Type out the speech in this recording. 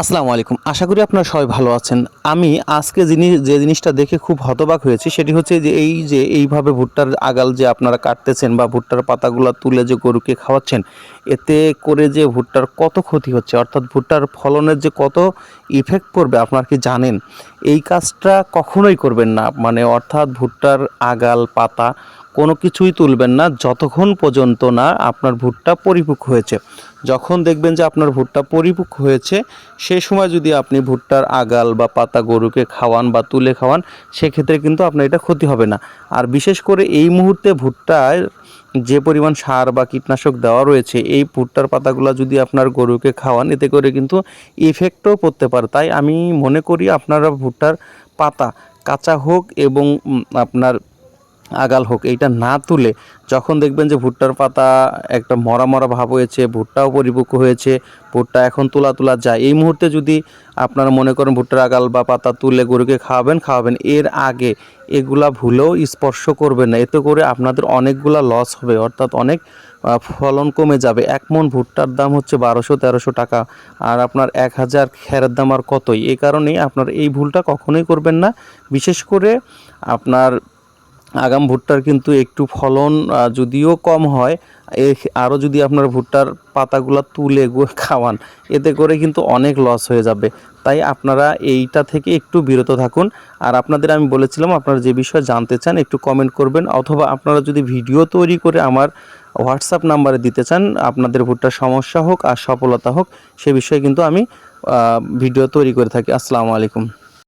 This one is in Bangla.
আসসালামু আলাইকুম। আশা করি আপনারা সবাই ভালো আছেন। আমি আজকে জিনিস যে জিনিসটা দেখে খুব হতবাক হয়েছি, সেটি হচ্ছে যে এই যে এইভাবে ভুট্টার আগাল যে আপনারা কাটতেছেন বা ভুট্টার পাতাগুলো তুলে যে গরুকে খাওয়াচ্ছেন, এতে করে যে ভুট্টার কত ক্ষতি হচ্ছে, অর্থাৎ ভুট্টার ফলনের যে কত ইফেক্ট পড়বে, আপনারা কি জানেন? এই কাজটা কখনোই করবেন না। মানে অর্থাৎ ভুট্টার আগাল, পাতা কোনো কিছুই তুলবেন না, যতক্ষণ পর্যন্ত না আপনার ভুট্টা পরিপক্ক হয়েছে। যখন দেখবেন যে আপনার ভুট্টা পরিপক্ক হয়েছে সেই সময় যদি আপনি ভুট্টার আগাল বা পাতা গরুকে খাওয়ান বা তুলে খাওয়ান, সেক্ষেত্রে কিন্তু আপনার এটা ক্ষতি হবে না। আর বিশেষ করে এই মুহূর্তে ভুট্টায় যে পরিমাণ সার বা কীটনাশক দেওয়া রয়েছে, এই ভুট্টার পাতাগুলো যদি আপনার গরুকে খাওয়ান, এতে করে কিন্তু ইফেক্টও পড়তে পারে। তাই আমি মনে করি আপনারা ভুট্টার পাতা কাঁচা হোক এবং আপনার আগাল হোক, এইটা না তুলে যখন দেখবেন যে ভুট্টার পাতা একটা মরা মরা ভাব হয়েছে, ভুট্টাও পরিপক্ক হয়েছে, ভুট্টা এখন তোলা তোলা যায়। এই মুহূর্তে যদি আপনারা মনে করেন ভুট্টার আগাল বা পাতা তুলে গরুকে খাওয়াবেন খাওয়াবেন, এর আগে এগুলা ভুলেও স্পর্শ করবেন না। এতে করে আপনাদের অনেকগুলা লস হবে, অর্থাৎ অনেক ফলন কমে যাবে। এক মন ভুট্টার দাম হচ্ছে বারোশো, তেরোশো টাকা আর আপনার এক হাজার খেরের দাম আর কতই? এই কারণেই আপনার এই ভুলটা কখনোই করবেন না। বিশেষ করে আপনার আগাম ভুট্টার কিন্তু একটু ফলন যদিও কম হয়, এ, আরও যদি আপনার ভুট্টার পাতাগুলো তুলে খাওয়ান, এতে করে কিন্তু অনেক লস হয়ে যাবে। তাই আপনারা এইটা থেকে একটু বিরত থাকুন। আর আপনাদের আমি বলেছিলাম, আপনারা যে বিষয়ে জানতে চান একটু কমেন্ট করবেন, অথবা আপনারা যদি ভিডিও তৈরি করে আমার হোয়াটসঅ্যাপ নাম্বারে দিতে চান, আপনাদের ভুট্টার সমস্যা হোক আর সফলতা হোক, সে বিষয়ে কিন্তু আমি ভিডিও তৈরি করে থাকি। আসসালামু আলাইকুম।